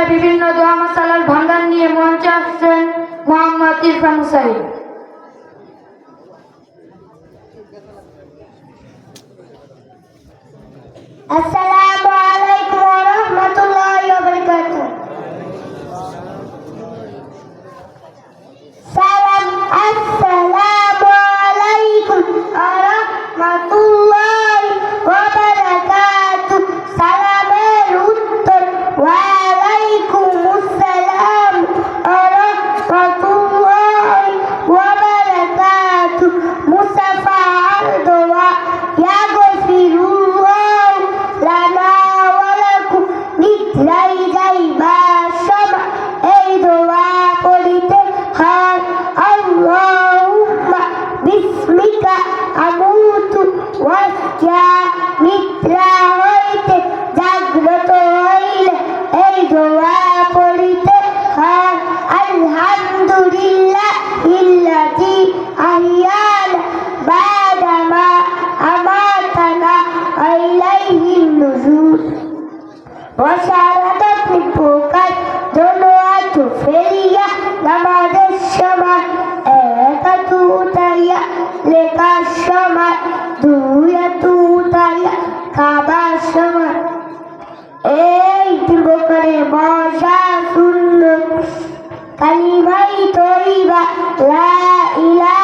মাহফিলে বিভিন্ন দোয়া মশালার ভান্ডার নিয়ে মঞ্চে আসছেন মোহাম্মদ ইরফান হুসাইন। আসসালামু আলাইকুম ওয়া রাহমাতুল্লাহি ওয়া বারাকাতুহু। সালাম, আসসালামু আলাইকুম ওয়া রাহমাতুল্লাহি দোয়া পড়িতে হয়। আল্লাহুম্মা বিসমিকা আমুতু ওয়াসয়া মিত্রা হইতে জাগ্রত হইলে এই দোয়া পড়িতে হয়। আলহামদুলিল্লাহ ইল্লাযী আহইয়ানা বাদামা আমাতানা ইলাইহিন নুশুর ওয়াশারাদাত নিপুকাত সময় দুই তুতাইয়া খাবার সময় এই দুর্গকারে মশা শূন্য কালিমাই তৈবা লা ইলাহা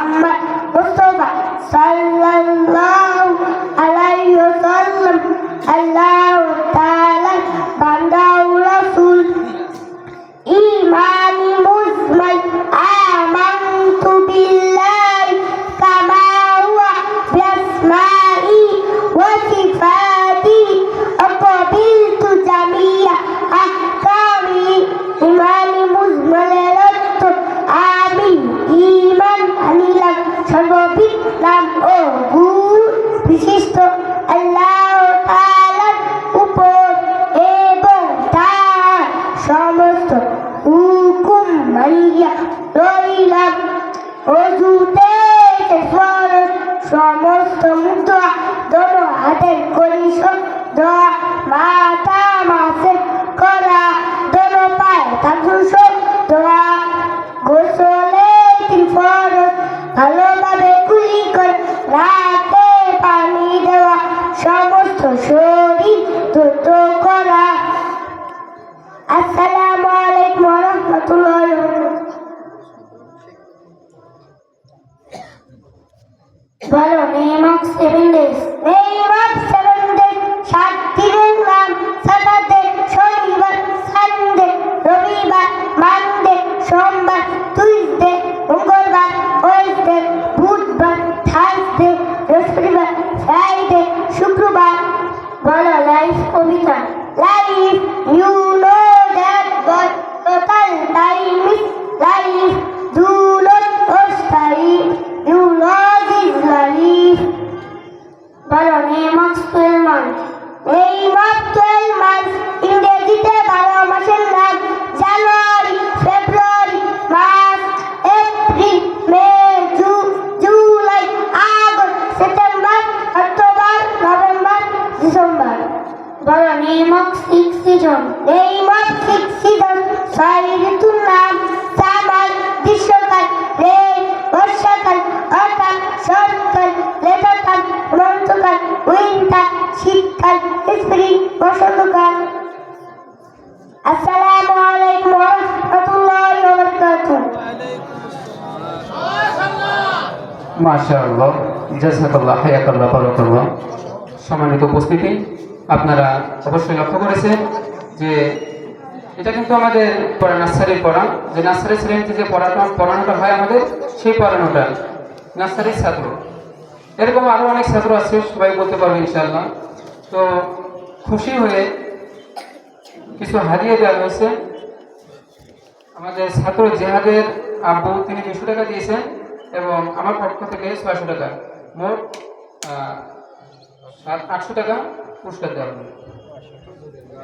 মোহাম্মদ মুস্তফা সাল্লাল্লাহু আলাইহি ওয়াসাল্লাম আল্লাহ তাআলা বান্দা ও রাসূল ইমানি মুসলিম আমানতু বিল্লাহি কামা হুয়া বিসমিল্লাহ হুকুম মানিয়া রইলাম অজুতে ফরজ সমস্ত মুদ্রা দোনো হাতের করিস দোয়া মাথা মাসে করা দোনো পায়ে তাকুশ দোয়া গোসলে তিন ফরজ ভালোভাবে কুলি করে রাতে পানি দেওয়া সমস্ত শরীর দ্রুত করা ওয়া রাহমাতুল্লাহি ওয়া বারাকাতুহু বলো name of seven days name of seven days সাত দিনের এই ছয় ঋতুর নাম গ্রীষ্মকাল রে বর্ষাকাল, অর্থাৎ শরৎকাল লেখাকাল উইন্টার, শীতকাল, স্প্রিং, বসন্তকাল। আসসালামু আলাইকুম ওয়া রাহমাতুল্লাহি ওয়া বারাকাতুহু। মাশাআল্লাহ। জাযাকাল্লাহ হায়াকাল্লাহ বারাকাল্লাহ। সম্মানিত উপস্থিতি, আপনারা অবশ্যই লক্ষ্য করেছেন যে এটা কিন্তু আমাদের নার্সারির পড়া। যে নার্সারি শ্রেণীতে যে পড়াটা, পড়ানোটা হয় আমাদের, সেই পড়ানোটা নার্সারির ছাত্র। এরকম আরও অনেক ছাত্র আছে, সবাই বলতে পারবে ইনশাল্লাহ তো খুশি হয়ে কিছু হারিয়ে দেওয়া হয়েছে। আমাদের ছাত্র জেহাদের আব্বু, তিনি দুশো টাকা দিয়েছেন এবং আমার পক্ষ থেকে ছয়শো টাকা। মোট আটশো টাকা পুরস্কার দেওয়া হবে